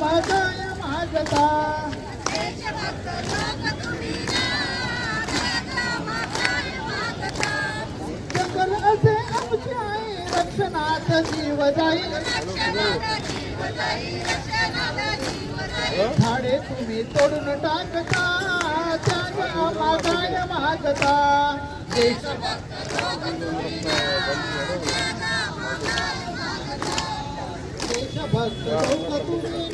बाजूला महाजता जंगल असे आमची आई रक्षणात झाडे तुम्ही तोडून टाकता त्याग मागाय महाजता देशभक्त लोक तुम्ही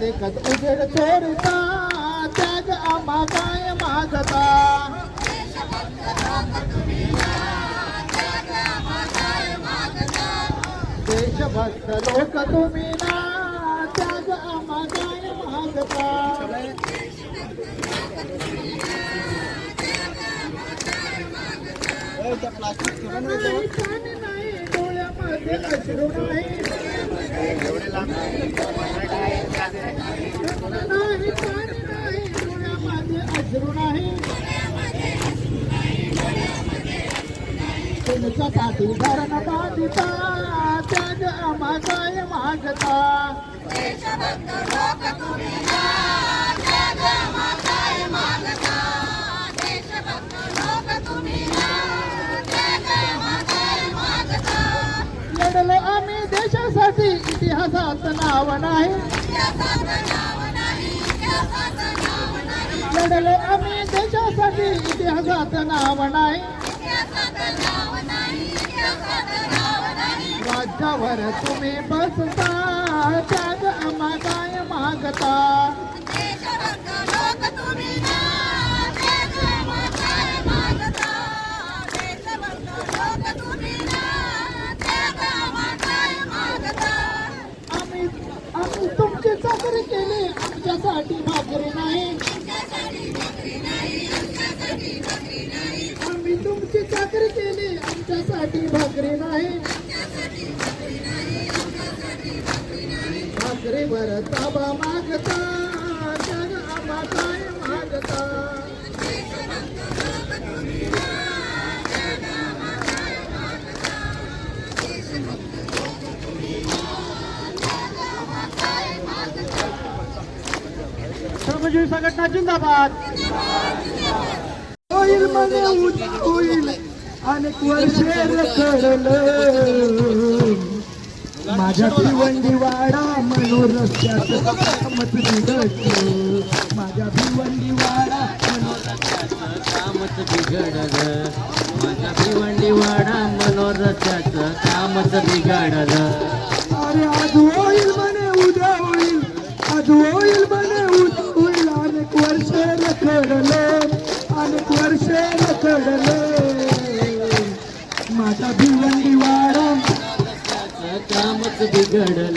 देखत उजेड चोरता त्याग आम्हा काय मागता देशभक्त लोक तुम्ही ना त्याग आम्हा काय मागता नाही, डोळ्यामध्ये अश्रू नाही. तुमच्यासाठी धरण बांधिता त्याग आम्हा काय मागता लढलो आम्ही देशासाठी इतिहासात नाव नाही लढलो आम्ही देशासाठी इतिहासात नाव नाही. राज्यावर तुम्ही बसता त्याग आम्हा काय मागता? श्रीवर ताबा मागता जग आम्हा मागता श्रमजीवी संघटना जिंदाबाद. होईल म्हणे उद्या होईल अनेक वर्षे रखडलं. माझ्या भिवंडी वाडा मनोरस्त्याचं कामच बिघडलं माझ्या भिवंडी वाडा कामच बिघडलं माझ्या भिवंडी वाडा मनोरथाचं कामच बिघडलं अरे आज होईल म्हणे उद्या होईल. आज होईल म्हणे उद्या होईल. अनेक वर्ष रखडलं. अनेक वर्ष रखडलं. कामच बिघडलं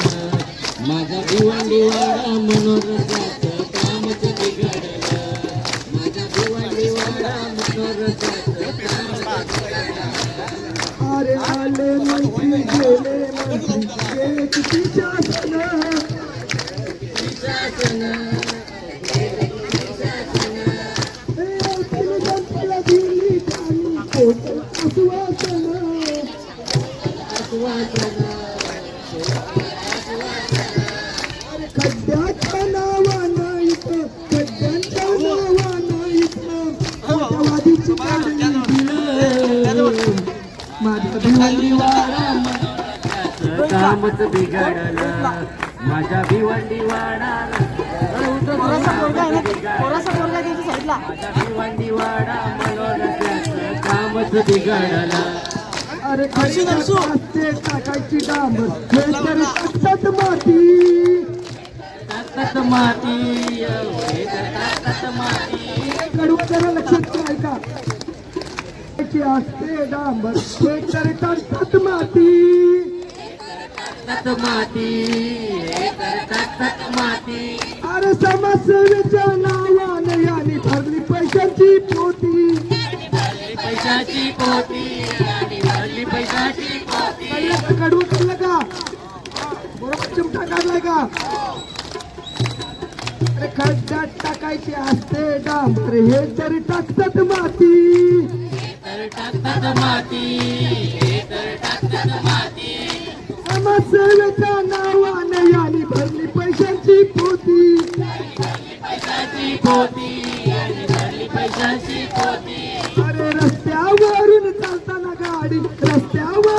माझा भिवंडी वाडा मनोरथाचं कामच बिघडलं माझा भिवंडी वाडा अरे आले मंत्री गेले मंत्री किती शासन शासन कामच बिघडलं माझ्या भिवंडी वाडा भिवंडी वाडा मनोरथाचं कामच बिघडलं. अरे कशी असते टाकायची डांबर तर टाकतात माती. लक्षात ठेवा ऐका. असते डांबर टाकतात माती. माती अरे समाजसेवेच्या नावाने यांनी भरली पैशांची पोती. पैशाची पोती. कडवं कळलं का? बरोबर चिमटा काढलाय का? अरे खरं टाकायचे असते डांबर हे तर टाकतात माती. हे समाजसेवेच्या नावाने यांनी भरली पैशांची पोती. पैशाची पोती आणि भरली पैशाची पोती. अरे रस्त्यावरून चालताना गाडी रस्त्यावरून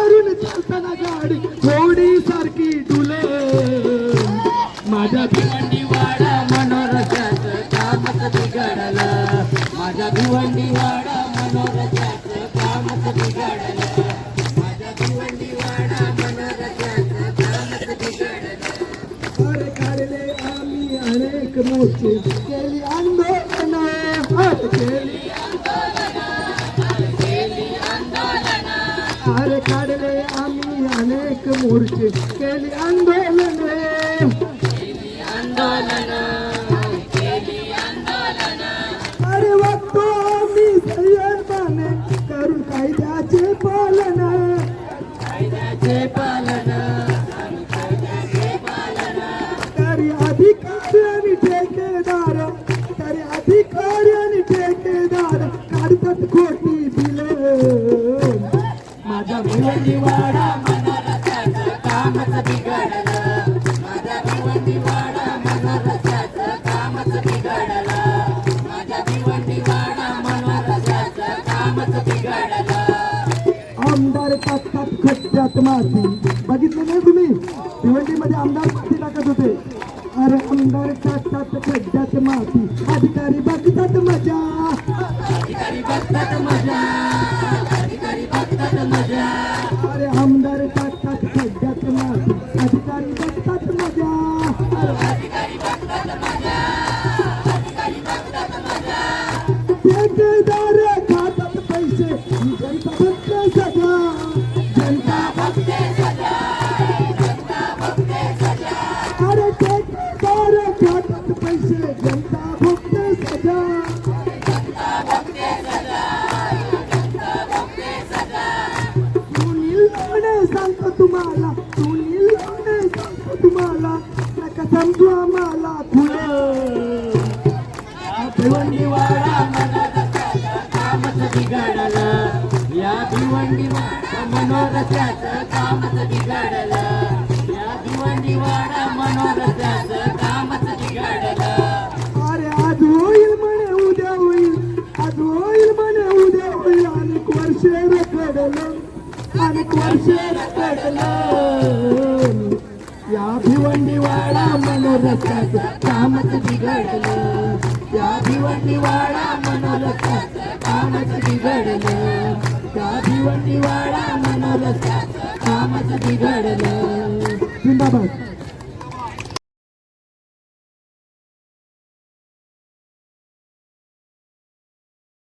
अनेक मोर्चे केली आंदोलन हात केली अरे काढले आम्ही काढतात खोटी बिले माझा भिवंडी वाडा मनाला त्याचं कामच बिघडलं. माझा भिवंडी वाडा मनाला त्याचं कामच बिघडलं. माझा भिवंडी वाडा मनाला त्याचं कामच बिघडलं. आमदार टाकतात खड्ड्यात माती. बघितलं नाही तुम्ही? भिवंडीमध्ये आमदार माती टाकत होते. अरे आमदार टाकतात खड्ड्यात माती. अधिकारी बघतात मजा. बघतात आम्हाला तुम्हाला सुनील सांगतो तुम्हाला. नका समजू आम्हाला खुले वाडा मनोरथाचं कामच बिघडलं या भिवंडी वाडा मनोरथाचं कामच बिघडलं या भिवंडी वाडा मनोरथाचं कामच बिघडलं. त्या भिवंडी वाडा मनोरथाचं कामच बिघडलं. त्या भिवंडी वाडा मनोरथाचं कामच बिघडलं. जिंदाबाद.